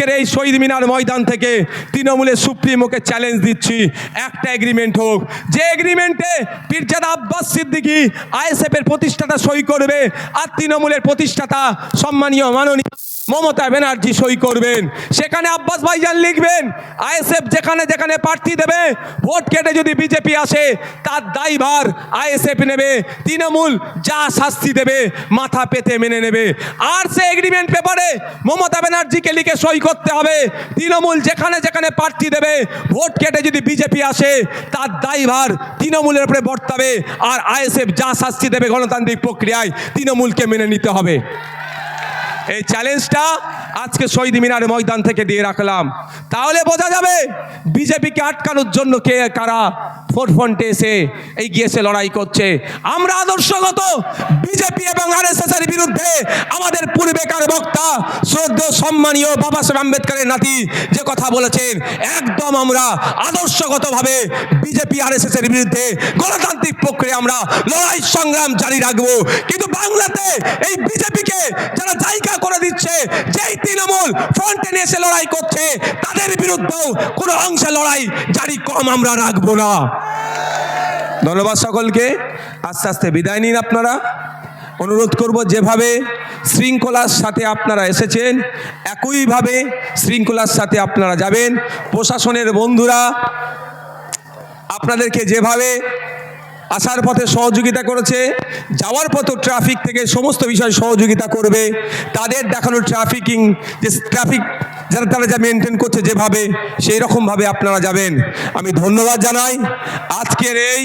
আজকের এই শহীদ মিনার ময়দান থেকে তৃণমূলের সুপ্রিমোকে চ্যালেঞ্জ দিচ্ছি। একটা এগ্রিমেন্ট হোক। যে এগ্রিমেন্টে পীরজাদা আব্বাস সিদ্দিকি আইএসএফের প্রতিষ্ঠাতা সই করবে আর তৃণমূলের প্রতিষ্ঠাতা সম্মানীয় মাননীয় মমতা ব্যানার্জি সই করবেন। সেখানে আব্বাস ভাইজান লিখবেন, আইএসএফ যেখানে যেখানে প্রার্থী দেবে, ভোট কেটে যদি বিজেপি আসে, তার দায়ভার আইএসএফ নেবে, তৃণমূল যা শাস্তি দেবে, মাথা পেতে মেনে নেবে। আর সে এগ্রিমেন্ট পেপারে মমতা ব্যানার্জিকে লিখে সই করতে হবে, তৃণমূল যেখানে যেখানে প্রার্থী দেবে, ভোট কেটে যদি বিজেপি আসে, তার দায়ভার তৃণমূলের উপরে বর্তাবে, আর আইএসএফ যা শাস্তি দেবে গণতান্ত্রিক প্রক্রিয়ায়, তৃণমূলকে মেনে নিতে হবে। এই চ্যালেঞ্জটা আজকে শহীদ মিনারে ময়দান থেকে দিয়ে রাখলাম। তাহলে বোঝা যাবে, বিজেপিকে আটকানোর জন্য কে, কারা? ফোরফ্রন্টে এসে এগিয়ে এসে লড়াই করছে। আমরা আদর্শগত বিজেপি এবং আরএসএস এর বিরুদ্ধে আমাদের পূর্বেকার বক্তা, শ্রদ্ধেয়, সম্মানীয় বাবা সাহেব আম্বেদকরের নাতি যে কথা বলেছেন, একদম আমরা আদর্শগতভাবে বিজেপি আরএসএস এর বিরুদ্ধে গণতান্ত্রিক প্রক্রিয়া আমরা লড়াই সংগ্রাম জারি রাখব। কিন্তু বাংলাতে এই বিজেপিকে যারা জায়গা করে দিচ্ছে, যেই তৃণমূল ফ্রন্টে এসে লড়াই করছে, তাদের বিরুদ্ধেও কোনো অংশে লড়াই জারি কম আমরা রাখব না। ধন্যবাদ সকলকে। আস্তে আস্তে বিদায় নিন আপনারা। অনুরোধ করব যেভাবে শৃঙ্খলার সাথে আপনারা এসেছেন, একইভাবে শৃঙ্খলার সাথে আপনারা যাবেন। প্রশাসনের বন্ধুরা, আপনাদেরকে যেভাবে আসার পথে সহযোগিতা করেছে, যাওয়ার পথে ট্রাফিক থেকে সমস্ত বিষয় সহযোগিতা করবে। তাদের দেখানো ট্রাফিকিং যে ট্রাফিক যারা, তারা যা মেনটেন করছে যেভাবে সেই রকমভাবে আপনারা যাবেন। আমি ধন্যবাদ জানাই। আজকের এই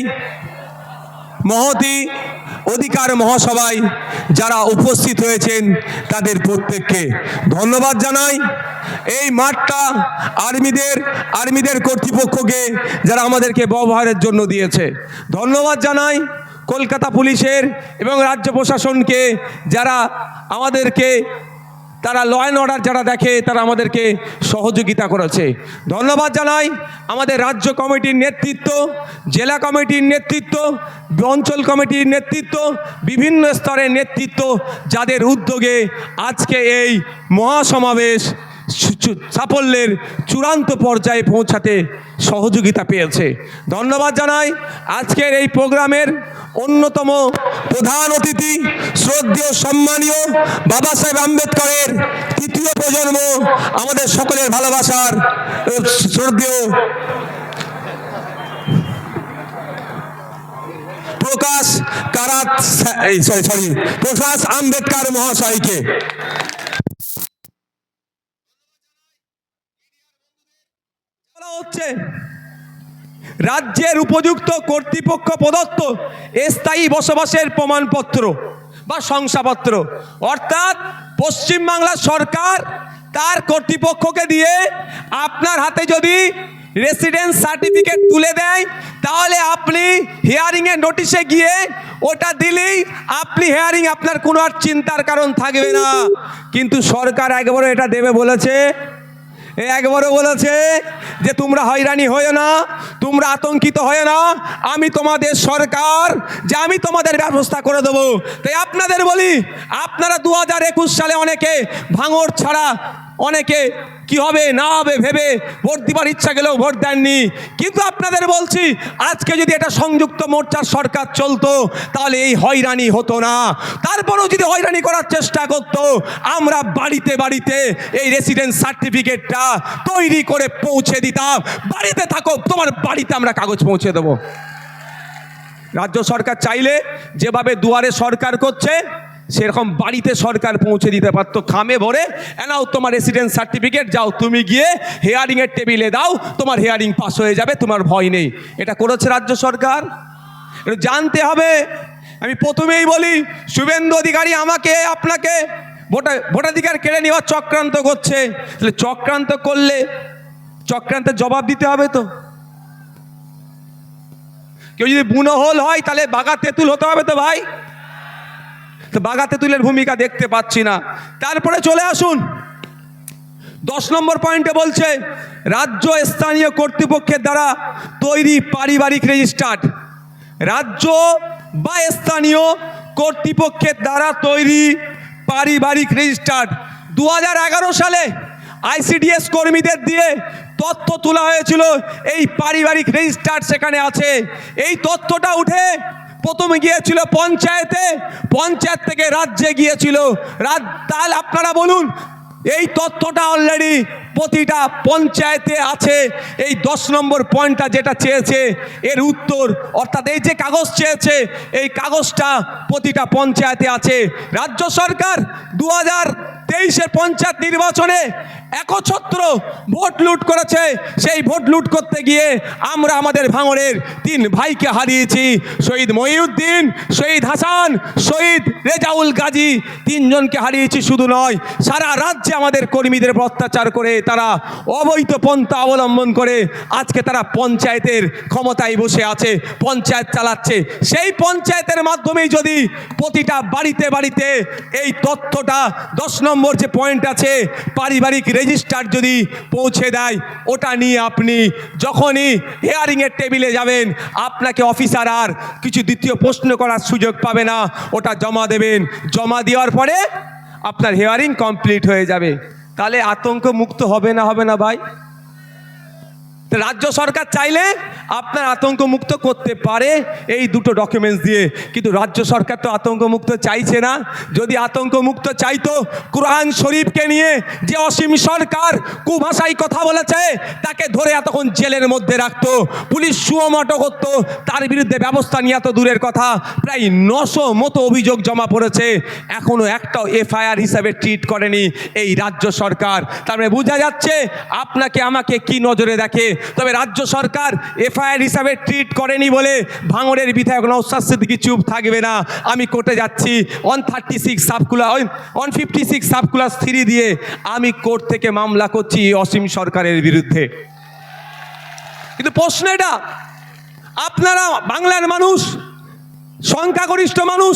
মহতি অধিকার মহাসভায় যারা উপস্থিত হয়েছেন তাদের প্রত্যেককে ধন্যবাদ জানাই। এই মাঠটা আর্মিদের আর্মিদের কর্তৃপক্ষকে যারা আমাদেরকে ব্যবহারের জন্য দিয়েছে। ধন্যবাদ জানাই কলকাতা পুলিশের এবং রাজ্য প্রশাসনকে যারা আমাদেরকে তারা ল অ্যান্ড অর্ডার যারা দেখে, তারা আমাদেরকে সহযোগিতা করেছে। ধন্যবাদ জানাই আমাদের রাজ্য কমিটির নেতৃত্ব, জেলা কমিটির নেতৃত্ব, অঞ্চল কমিটির নেতৃত্ব, বিভিন্ন স্তরের নেতৃত্ব, যাদের উদ্যোগে আজকে এই মহাসমাবেশ সাফল্যের চূড়ান্ত পর্যায়ে পৌঁছাতে সহযোগিতা পেয়েছে। ধন্যবাদ জানাই আজকের এই প্রোগ্রামের অন্যতম প্রধান অতিথি, শ্রদ্ধেয়, সম্মানীয় বাবা সাহেব আম্বেদকরের তৃতীয় প্রজন্ম, আমাদের সকলের ভালোবাসার শ্রদ্ধেয় প্রকাশ কারাত সরি প্রকাশ আম্বেদকর মহাশয়কে। হচ্ছে রাজ্যের উপযুক্ত কর্তৃপক্ষ প্রদত্ত স্থায়ী বসবাসের প্রমাণপত্র বা শংসাপত্র। অর্থাৎ পশ্চিমবাংলা সরকার তার কর্তৃপক্ষকে দিয়ে আপনার হাতে যদি রেসিডেন্স সার্টিফিকেট তুলে দেয়, তাহলে আপনি হিয়ারিংয়ের নোটিশে গিয়ে ওটা দিলেই আপনি হিয়ারিং আপনার কোনো আর চিন্তার কারণ থাকবে না। কিন্তু সরকার একবারও এটা দেবে বলেছে একবারও বলেছে যে তোমরা হয়রানি হয়ে না, তোমরা আতঙ্কিত হয়ে না, আমি তোমাদের সরকার, যে আমি তোমাদের ব্যবস্থা করে দেবো। তাই আপনাদের বলি, আপনারা দু হাজার একুশ সালে অনেকে ভাঙর ছাড়া অনেকে কি হবে না হবে ভেবে ভোট দিবার ইচ্ছা গেলেও ভোট দেননি। কিন্তু আপনাদের বলছি, আজকে যদি এটা সংযুক্ত মোর্চার সরকার চলতো, তাহলে এই হয়রানি হতো না। তারপরেও যদি হয়রানি করার চেষ্টা করতো, আমরা বাড়িতে বাড়িতে এই রেসিডেন্স সার্টিফিকেটটা তৈরি করে পৌঁছে দিতাম। বাড়িতে থাকো, তোমার বাড়িতে আমরা কাগজ পৌঁছে দেবো। রাজ্য সরকার চাইলে যেভাবে দুয়ারে সরকার করছে সেরকম বাড়িতে সরকার পৌঁছে দিতে পারতো। খামে ভরে, এনাও তোমার রেসিডেন্স সার্টিফিকেট যাও তুমি গিয়ে হেয়ারিংয়ের টেবিলে দাও, তোমার হেয়ারিং পাস হয়ে যাবে, তোমার ভয় নেই। এটা করেছে রাজ্য সরকার। এটা জানতে হবে। আমি প্রথমেই বলি, শুভেন্দু অধিকারী আমাকে, আপনাকে ভোটা, ভোটাধিকার কেড়ে নেওয়ার চক্রান্ত করছে। তাহলে চক্রান্ত করলে চক্রান্তের জবাব দিতে হবে তো। কেউ যদি বুনো হোল হয়, তাহলে বাঘা তেঁতুল হতে হবে তো ভাই। তো বাঘা তেঁতুলের ভূমিকা দেখতে পাচ্ছি না। তারপরে চলে আসুন। দশ নম্বর পয়েন্টে বলছে, রাজ্য স্থানীয় কর্তৃপক্ষের দ্বারা তৈরি পারিবারিক রেজিস্টার্ড রাজ্য বা স্থানীয় কর্তৃপক্ষের দ্বারা তৈরি পারিবারিক রেজিস্টার্ড দু সালে আইসিডিএস কর্মীদের দিয়ে তথ্য তোলা হয়েছিল, এই পারিবারিক রেজিস্টার সেখানে আছে। এই তথ্যটা উঠে প্রথমে গিয়েছিল পঞ্চায়েতে পঞ্চায়েত থেকে রাজ্যে গিয়েছিল। রাজ তাহলে আপনারা বলুন এই তথ্যটা অলরেডি প্রতিটা পঞ্চায়েতে আছে এই দশ নম্বর পয়েন্টটা যেটা চেয়েছে, এর উত্তর, অর্থাৎ এই যে কাগজ চেয়েছে, এই কাগজটা প্রতিটা পঞ্চায়েতে আছে। রাজ্য সরকার দু হাজার তেইশের পঞ্চায়েত নির্বাচনে একছত্র ভোট লুট করেছে। সেই ভোট লুট করতে গিয়ে আমরা আমাদের ভাঙড়ের তিন ভাইকে হারিয়েছি। শহীদ মহিউদ্দিন, শহীদ হাসান, শহীদ রেজাউল গাজী, তিনজনকে হারিয়েছি শুধু নয়, সারা রাজ্যে আমাদের কর্মীদের অত্যাচার করে তারা অবৈধ পন্থা অবলম্বন করে আজকে তারা পঞ্চায়েতের ক্ষমতায় বসে আছে, পঞ্চায়েত চালাচ্ছে। সেই পঞ্চায়েতের মাধ্যমেই যদি প্রতিটা বাড়িতে বাড়িতে এই তথ্যটা, দশ নম্বর যে পয়েন্ট আছে, পারিবারিক রেজিস্টার যদি পৌঁছে দেয়, ওটা নিয়ে আপনি যখনই হেয়ারিংয়ের টেবিলে যাবেন, আপনাকে অফিসার আর কিছু দ্বিতীয় প্রশ্ন করার সুযোগ পাবে না। ওটা জমা দেবেন। জমা দেওয়ার পরে আপনার হেয়ারিং কমপ্লিট হয়ে যাবে। তাহলে আতঙ্ক মুক্ত হবে না হবে না ভাই? রাজ্য সরকার চাইলে আপনার আতঙ্ক মুক্ত করতে পারে এই দুটো ডকুমেন্টস দিয়ে। কিন্তু রাজ্য সরকার তো আতঙ্ক মুক্ত চাইছে না। যদি আতঙ্ক মুক্ত চাইতো, কোরআন শরীফকে নিয়ে যে অসীম সরকার কুভাষায় কথা বলেছে, তাকে ধরে এতক্ষণ জেলের মধ্যে রাখতো, পুলিশ সুমটো করতো, তার বিরুদ্ধে ব্যবস্থা নিয়ে এত দূরের কথা। প্রায় নশো মতো অভিযোগ জমা পড়েছে। এখনও একটাও এফআইআর হিসাবে ট্রিট করেনি এই রাজ্য সরকার। তার মানে বোঝা যাচ্ছে, আপনাকে আমাকে কি নজরে দেখে তবে রাজ্য সরকার এফআইআর হিসাবে ট্রিট করেনি বলে ভাঙড়ের বিধায়ক নৌসাদ সিদ্দিকি চুপ থাকবে না। আমি কোর্টে যাচ্ছি। One thirty six subclause one fifty six subclause three দিয়ে আমি কোর্ট থেকে মামলা করছি অসীম সরকারের বিরুদ্ধে। কিন্তু প্রশ্ন এটা, আপনারা বাংলার মানুষ, সংখ্যাগরিষ্ঠ মানুষ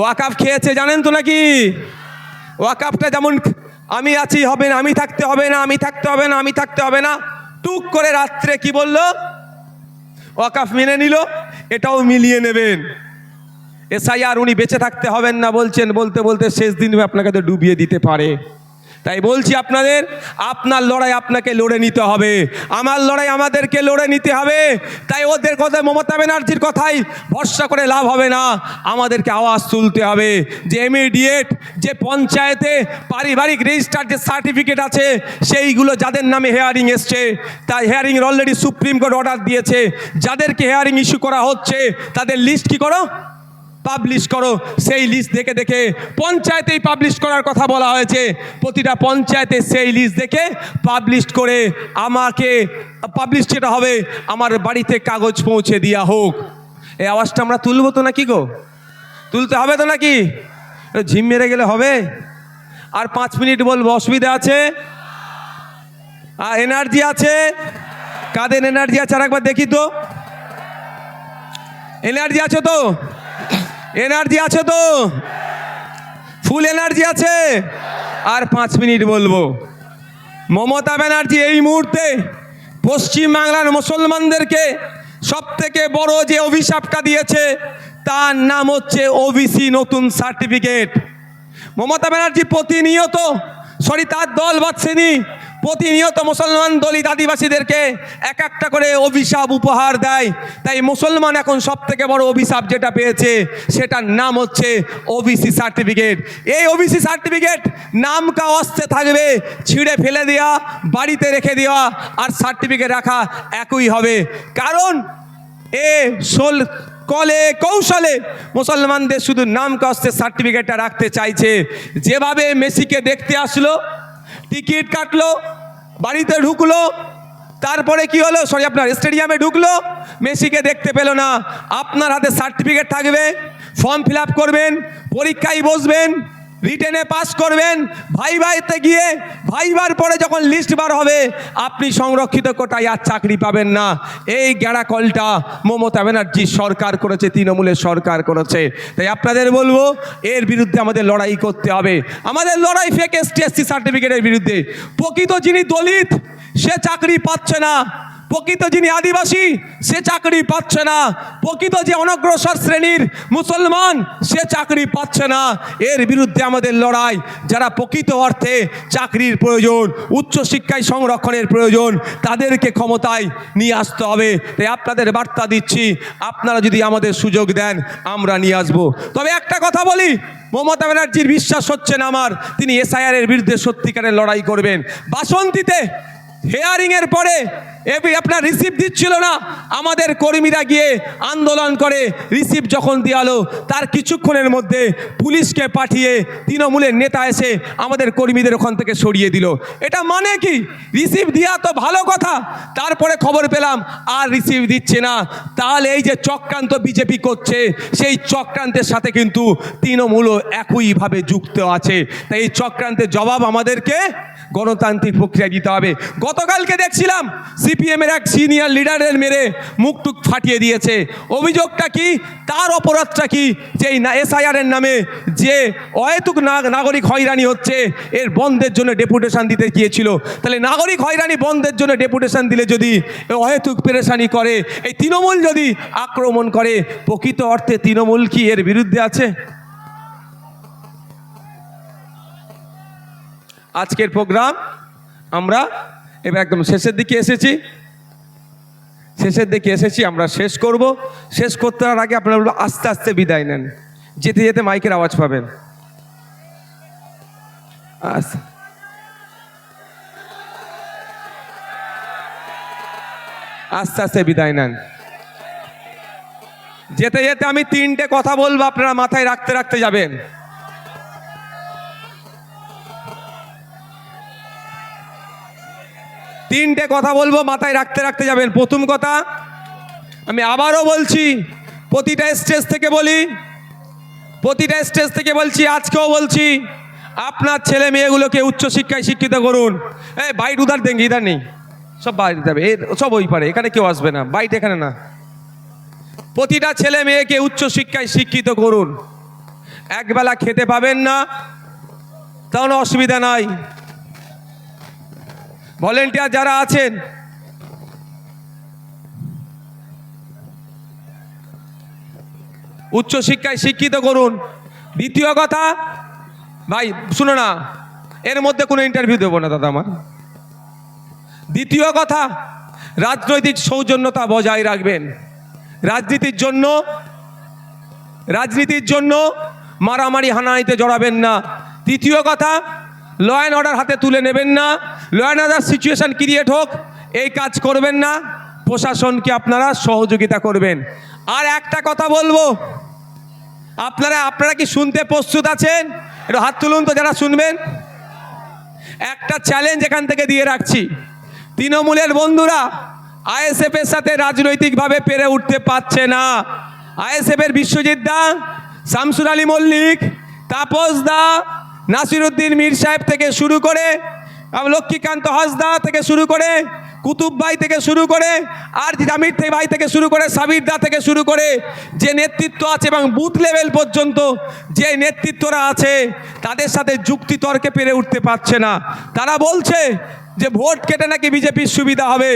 ওয়াকাফ খেয়েছে, জানেন তো নাকি? ওয়াকাফটা যেমন আমি আছি, হবে না, আমি থাকতে হবে না, আমি থাকতে হবে না, আমি থাকতে হবে না। টুক করে রাত্রে কি বলল? ওয়াকাফ মেনে নিল, এটাও মিলিয়ে নেবেন। এসআইআর উনি বেঁচে থাকতে হবেন না বলছেন, বলতে বলতে শেষ দিন আপনাকে তো ডুবিয়ে দিতে পারে। তাই বলছি আপনাদের, আপনার লড়াই আপনাকে লড়ে নিতে হবে। আমার লড়াই আমাদেরকে লড়ে নিতে হবে। তাই ওদের কথায় মমতা ব্যানার্জির কথাই ভরসা করে লাভ হবে না। আমাদেরকে আওয়াজ তুলতে হবে। যে ইমিডিয়েট যে পঞ্চায়েতে পারিবারিক রেজিস্টার যে সার্টিফিকেট আছে, সেইগুলো যাদের নামে হেয়ারিং এসছে, তাই hearing already supreme court order দিয়েছে। যাদেরকে হেয়ারিং ইস্যু করা হচ্ছে, তাদের লিস্ট কি করো? পাবলিশ করো, সেই লিস্ট দেখে দেখে পঞ্চায়েতেই পাবলিশ করার কথা বলা হয়েছে। প্রতিটা পঞ্চায়েতে সেই লিস্ট দেখে পাবলিশ করে আমাকে পাবলিশ যেটা হবে, আমার বাড়িতে কাগজ পৌঁছে দেওয়া হোক। এই আওয়াজটা আমরা তুলবো তো নাকি গো? তুলতে হবে তো নাকি? ঝিম মেরে গেলে হবে। আর পাঁচ মিনিট বলব, অসুবিধা আছে? আর এনার্জি আছে? কাদের এনার্জি আছে? আর একবার দেখি তো। এনার্জি আছে তো? এনার্জি আছে তো? ফুল এনার্জি আছে? আর পাঁচ মিনিট বলব। মমতা ব্যানার্জি এই মুহূর্তে পশ্চিমবাংলার মুসলমানদেরকে সব থেকে বড় যে অভিশাপটা দিয়েছে, তার নাম হচ্ছে ওবিসি নতুন সার্টিফিকেট। মমতা ব্যানার্জি প্রতিনিয়ত, সরি, তার দল বাচ্ছেনি প্রতিনিয়ত মুসলমান দলিত আদিবাসীদেরকে এক একটা করে অভিশাপ, উপহার দেয়। তাই মুসলমান এখন সব থেকে বড় অভিশাপ যেটা পেয়েছে, সেটার নাম হচ্ছে ওবিসি সার্টিফিকেট এই ওবিসি সার্টিফিকেট নাম কা অস্তে থাকবে, ছিঁড়ে ফেলে দেওয়া বাড়িতে রেখে দেওয়া আর সার্টিফিকেট রাখা একই হবে। কারণ এ সোল কলে, কৌশলে মুসলমানদের শুধু নাম কষ্টের সার্টিফিকেটটা রাখতে চাইছে। যেভাবে মেসিকে দেখতে আসলো টিকিট কাটলো, বাড়িতে ঢুকলো, তারপরে কি হলো? সরি আপনার স্টেডিয়ামে ঢুকলো, মেসিকে দেখতে পেল না। আপনার হাতে সার্টিফিকেট থাকবে ফর্ম ফিল করবেন, পরীক্ষায় বসবেন রিটেনে পাস করবেন ভাই ভাইতে গিয়ে ভাইবার পরে যখন লিস্ট বার হবে, আপনি সংরক্ষিত কোটায় আর চাকরি পাবেন না। এই গ্যাড়াকলটা মমতা ব্যানার্জি সরকার করেছে, তৃণমূলের সরকার করেছে। তাই আপনাদের বলব, এর বিরুদ্ধে আমাদের লড়াই করতে হবে। আমাদের লড়াই ফেক এসটি এসসি সার্টিফিকেটের বিরুদ্ধে। প্রকৃত যিনি দলিত, সে চাকরি পাচ্ছে না। প্রকৃত যিনি আদিবাসী, সে চাকরি পাচ্ছে না। প্রকৃত যে অনগ্রসর শ্রেণির মুসলমান, সে চাকরি পাচ্ছে না। এর বিরুদ্ধে আমাদের লড়াই। যারা প্রকৃত অর্থে চাকরির প্রয়োজন উচ্চশিক্ষায় সংরক্ষণের প্রয়োজন, তাদেরকে ক্ষমতায় নিয়ে আসতে হবে। তাই আপনাদের বার্তা দিচ্ছি, আপনারা যদি আমাদের সুযোগ দেন, আমরা নিয়ে আসব। তবে একটা কথা বলি, মমতা ব্যানার্জির বিশ্বাস হচ্ছে না আমার। তিনি এসআইআর এর বিরুদ্ধে সত্যিকারের লড়াই করবেন। বাসন্তীতে হেয়ারিংয়ের পরে আপনার রিসিভ দিচ্ছিল না। আমাদের কর্মীরা গিয়ে আন্দোলন করে রিসিভ যখন দেওয়ালো তার কিছুক্ষণের মধ্যে পুলিশকে পাঠিয়ে তৃণমূলের নেতা এসে আমাদের কর্মীদের ওখান থেকে সরিয়ে দিল। এটা মানে কি? রিসিভ দেওয়া তো ভালো কথা, তারপরে খবর পেলাম, আর রিসিভ দিচ্ছে না। তাহলে এই যে চক্রান্ত বিজেপি করছে, সেই চক্রান্তের সাথে কিন্তু তৃণমূলও একইভাবে যুক্ত আছে। তাই এই চক্রান্তের জবাব আমাদেরকে গণতান্ত্রিক প্রক্রিয়া দিতে হবে। গতকালকে দেখছিলাম সিপিএমের এক সিনিয়র লিডারের মেরে মুখটুক ফাটিয়ে দিয়েছে। অভিযোগটা কি? তার অপরাধটা কি? যে এই এসআইআরের নামে যে অহেতুক নাগরিক হয়রানি হচ্ছে, এর বন্ধের জন্য ডেপুটেশন দিতে গিয়েছিল। তাহলে নাগরিক হয়রানি বন্ধের জন্য ডেপুটেশন দিলে যদি অহেতুক পেরেশানি করে, এই তৃণমূল যদি আক্রমণ করে, প্রকৃত অর্থে তৃণমূল কি এর বিরুদ্ধে আছে? আজকের প্রোগ্রাম, আমরা এবার একদম শেষের দিকে এসেছি। শেষের দিকে এসেছি, আমরা শেষ করব। শেষ করতে আগে আপনারা আস্তে আস্তে বিদায় নেন। যেতে যেতে মাইকের আওয়াজ পাবেন। আস্তে। আস্তে আস্তে বিদায় নেন। যেতে যেতে আমি তিনটে কথা বলব, আপনারা মাথায় রাখতে রাখতে যাবেন। তিনটে কথা বলব, মাথায় রাখতে রাখতে যাবেন। প্রথম কথা, আমি আবারও বলছি, প্রতিটা স্টেজ থেকে বলি, প্রতিটা স্টেজ থেকে বলছি, আজকেও বলছি, আপনার ছেলে মেয়েগুলোকে উচ্চশিক্ষায় শিক্ষিত করুন। এই বাইট উদার দেঙ্গে, ইধার নেই। সব বাইরে যাবে এর সব ওই পারে, এখানে কেউ আসবে না, বাইট এখানে না। প্রতিটা ছেলে মেয়েকে উচ্চশিক্ষায় শিক্ষিত করুন। একবেলা খেতে পাবেন না তাহলে অসুবিধা নাই। ভলেন্টিয়ার যারা আছেন উচ্চশিক্ষায় শিক্ষিত করুন। দ্বিতীয় কথা, ভাই, শুনো না, এর মধ্যে কোনো ইন্টারভিউ দেবো না, দাদা আমার দ্বিতীয় কথা, রাজনৈতিক সৌজন্যতা বজায় রাখবেন। রাজনীতির জন্য রাজনীতির জন্য মারামারি হানাহানিতে জড়াবেন না। তৃতীয় কথা ল অ্যান্ড অর্ডার হাতে তুলে নেবেন না। Law and order situation create হোক এই কাজ করবেন না। প্রশাসনকে আপনারা সহযোগিতা করবেন। আর একটা কথা বলব। আপনারা আপনারা কি শুনতে প্রস্তুত আছেন? একটু হাত তুলুন তো যারা শুনবেন। একটা চ্যালেঞ্জ এখান থেকে দিয়ে রাখছি। তৃণমূলের বন্ধুরা, আইএসএফ এর সাথে রাজনৈতিকভাবে পেরে উঠতে পারছে না। আইএসএফ এর বিশ্বজিৎ দা, শামসুর আলী মল্লিক, তাপস দা, নাসিরুদ্দিন মীর সাহেব থেকে শুরু করে লক্ষ্মীকান্ত হাসদা থেকে শুরু করে কুতুব ভাই থেকে শুরু করে আর জামির ভাই থেকে শুরু করে সাবিরদা থেকে শুরু করে যে নেতৃত্ব আছে এবং বুথ লেভেল পর্যন্ত যে নেতৃত্বরা আছে, তাদের সাথে যুক্তি তর্কে পেরে উঠতে পারছে না। তারা বলছে যে ভোট কেটে নাকি বিজেপির সুবিধা হবে।